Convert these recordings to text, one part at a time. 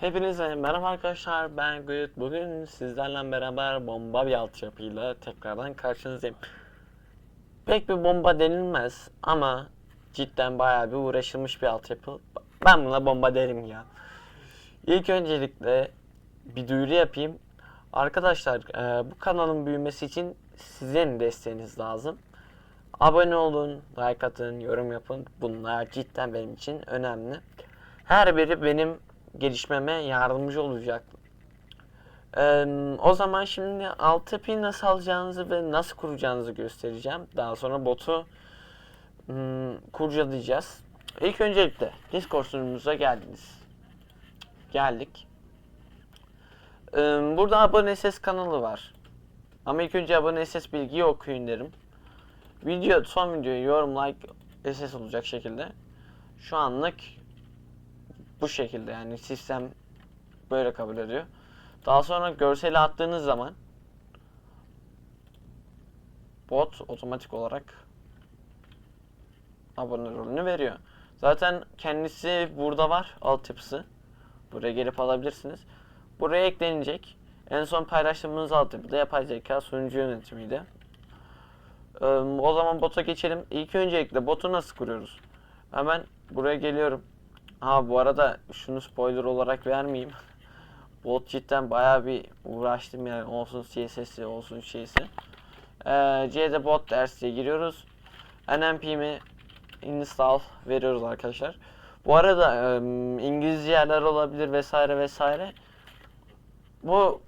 Hepinize merhaba arkadaşlar ben Güyüt. Bugün sizlerle beraber bomba bir altyapıyla tekrardan karşınızdayım. Pek bir bomba denilmez ama cidden bayağı bir uğraşılmış bir altyapı. Ben buna bomba derim ya. İlk öncelikle bir duyuru yapayım. Arkadaşlar e, bu kanalın büyümesi için sizin desteğiniz lazım. Abone olun, like atın, yorum yapın. Bunlar cidden benim için önemli. Her biri benim gelişmeme yardımcı olacak. Ee, o zaman şimdi altyapıyı nasıl alacağınızı ve nasıl kuracağınızı göstereceğim. Daha sonra botu hmm, kurcalayacağız. İlk öncelikle Discord sunucumuza geldiniz. Geldik. Ee, burada abone ses kanalı var. Ama ilk önce abone ses bilgiyi okuyun derim. Video son videoyu yorum like SS olacak şekilde. Şu anlık bu şekilde yani sistem böyle kabul ediyor. Daha sonra görseli attığınız zaman bot otomatik olarak abone rolünü veriyor. Zaten kendisi burada var altyapısı. Buraya gelip alabilirsiniz. Buraya eklenecek. En son paylaştığımız altyapıda yapay zeka sunucu yönetimiydi. Ee, o zaman bota geçelim. İlk öncelikle botu nasıl kuruyoruz? Hemen buraya geliyorum. Ha bu arada şunu spoiler olarak vermeyeyim. Bot cidden bayağı bir uğraştım yani olsun CSS'i olsun şeysi. Ee, C'de bot dersiye giriyoruz. NMP'mi install veriyoruz arkadaşlar. Bu arada e, İngilizce yerler olabilir vesaire vesaire. Bu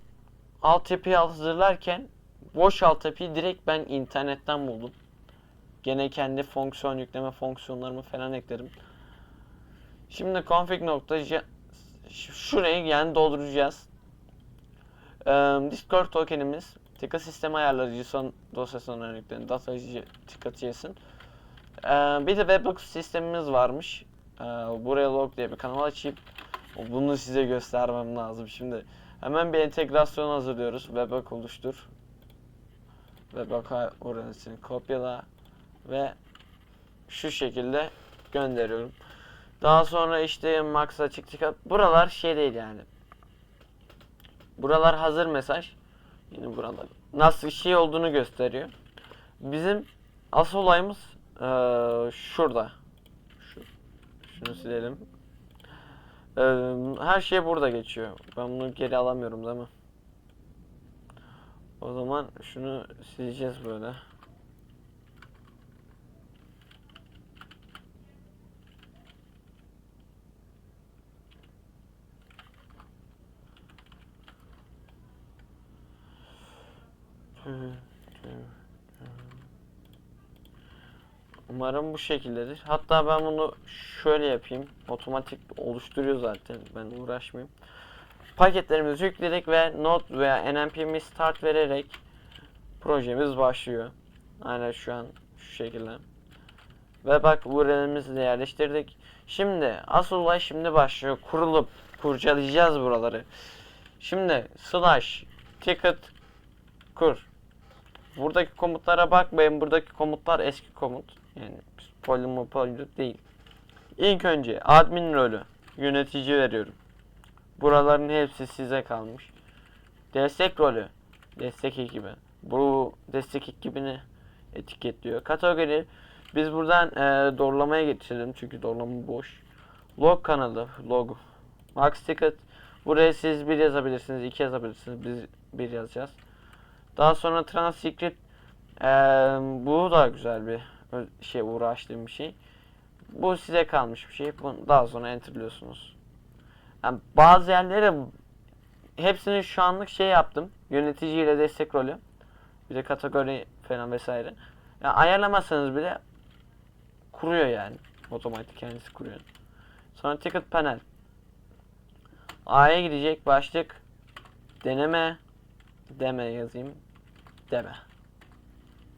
altyapıyı hazırlarken boş altyapıyı direkt ben internetten buldum. Gene kendi fonksiyon yükleme fonksiyonlarımı falan ekledim. Şimdi config nokta şurayı yani dolduracağız. Ee, Discord tokenimiz ticket sistem ayarları JSON dosyasından örneklerini data JSON. Ee, bir de webhook sistemimiz varmış. Ee, buraya log diye bir kanal açayım. Bunu size göstermem lazım şimdi. Hemen bir entegrasyon hazırlıyoruz. Webhook oluştur. Webhook'a oranısını kopyala ve şu şekilde gönderiyorum. Daha sonra işte max açık ticket. Buralar şey değil yani. Buralar hazır mesaj. Yine buralar. Nasıl şey olduğunu gösteriyor. Bizim asıl olayımız eee, şurada. Şu, şunu silelim. Eee, her şey burada geçiyor. Ben bunu geri alamıyorum değil mi? O zaman şunu sileceğiz böyle. Umarım bu şekildedir. Hatta ben bunu şöyle yapayım. Otomatik oluşturuyor zaten. Ben uğraşmayayım. Paketlerimizi yükledik ve Node veya npm'i start vererek projemiz başlıyor. Aynen şu an şu şekilde. Ve bak URL'imizi de yerleştirdik. Şimdi asıl olay şimdi başlıyor. Kurulup kurcalayacağız buraları. Şimdi slash ticket kur. Buradaki komutlara bakmayın. Buradaki komutlar eski komut. Yani polymopoly değil. İlk önce admin rolü yönetici veriyorum. Buraların hepsi size kalmış. Destek rolü destek ekibi. Bu destek ekibini etiketliyor. Kategori biz buradan e, doğrulamaya geçelim çünkü doğrulama boş. Log kanalı log. Max ticket buraya siz bir yazabilirsiniz, iki yazabilirsiniz. Biz bir yazacağız. Daha sonra transscript eee, bu da güzel bir şey uğraştığım bir şey. Bu size kalmış bir şey. Bunu daha sonra enterliyorsunuz. Yani bazı yerlere hepsini şu anlık şey yaptım. Yöneticiyle destek rolü. Bir de kategori falan vesaire. Yani ayarlamasanız bile kuruyor yani. Otomatik kendisi kuruyor. Sonra ticket panel. A'ya gidecek başlık deneme deme yazayım deme.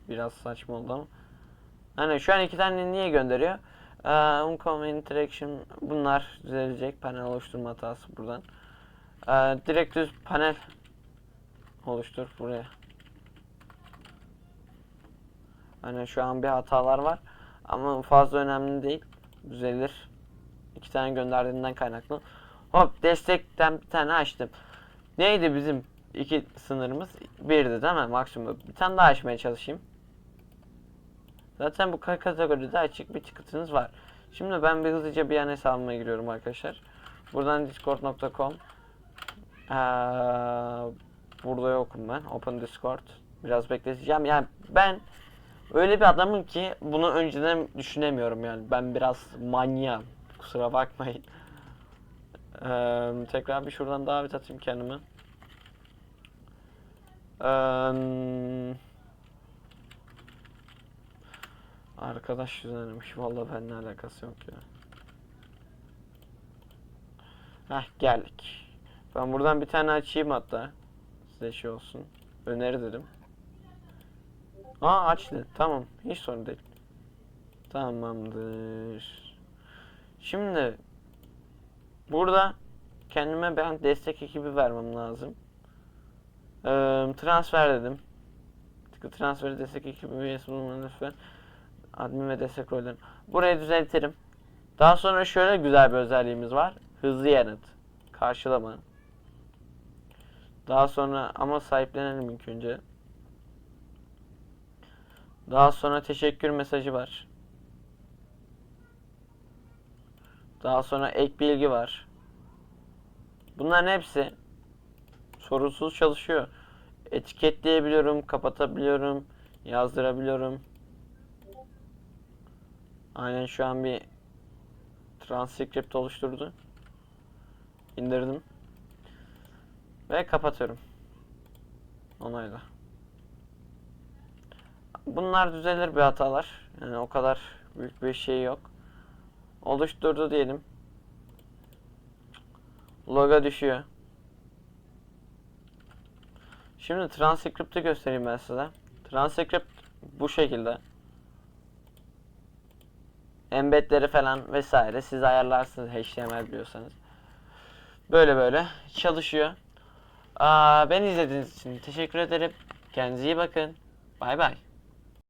Biraz saçma oldu ama. Hani şu an iki tane niye gönderiyor? Ee, Uncommon Interaction bunlar düzelecek. Panel oluşturma hatası buradan. Ee, direkt düz panel oluştur buraya. Hani şu an bir hatalar var. Ama fazla önemli değil. Düzelir. İki tane gönderdiğinden kaynaklı. Hop destekten bir tane açtım. Neydi bizim iki sınırımız? Birdi değil mi maksimum? Bir tane daha açmaya çalışayım. Zaten bu ka- kategoride açık bir tıkıtınız var. Şimdi ben bir hızlıca bir yan hesabıma giriyorum arkadaşlar. Buradan discord.com Ee, Burada yokum ben. Open Discord. Biraz bekleteceğim. Yani ben öyle bir adamım ki bunu önceden düşünemiyorum yani. Ben biraz manyağım. Kusura bakmayın. Ee, tekrar bir şuradan davet atayım kendime. Ee, arkadaş düzenlemiş. Vallahi benimle alakası yok ya. Heh geldik. Ben buradan bir tane açayım hatta. Size şey olsun. Öneri dedim. Aa açtı. Tamam. Hiç sorun değil. Tamamdır. Şimdi burada kendime ben destek ekibi vermem lazım. Transfer dedim. Tıkı transferi destek ekibi üyesi bulunmanı lütfen. Admin ve destek rollerini. Burayı düzeltirim. Daha sonra şöyle güzel bir özelliğimiz var. Hızlı yanıt. Karşılama. Daha sonra ama sahiplenelim ilk önce. Daha sonra teşekkür mesajı var. Daha sonra ek bilgi var. Bunların hepsi sorunsuz çalışıyor. Etiketleyebiliyorum, kapatabiliyorum, yazdırabiliyorum. Aynen şu an bir transkript oluşturdu. İndirdim. Ve kapatıyorum. Onayla. Bunlar düzelir bir hatalar. Yani o kadar büyük bir şey yok. Oluşturdu diyelim. Logo düşüyor. Şimdi transcript'i göstereyim ben size. Transcript bu şekilde. Embedleri falan vesaire siz ayarlarsınız HTML biliyorsanız. Böyle böyle çalışıyor. Aa, beni izlediğiniz için teşekkür ederim. Kendinize iyi bakın. Bay bay.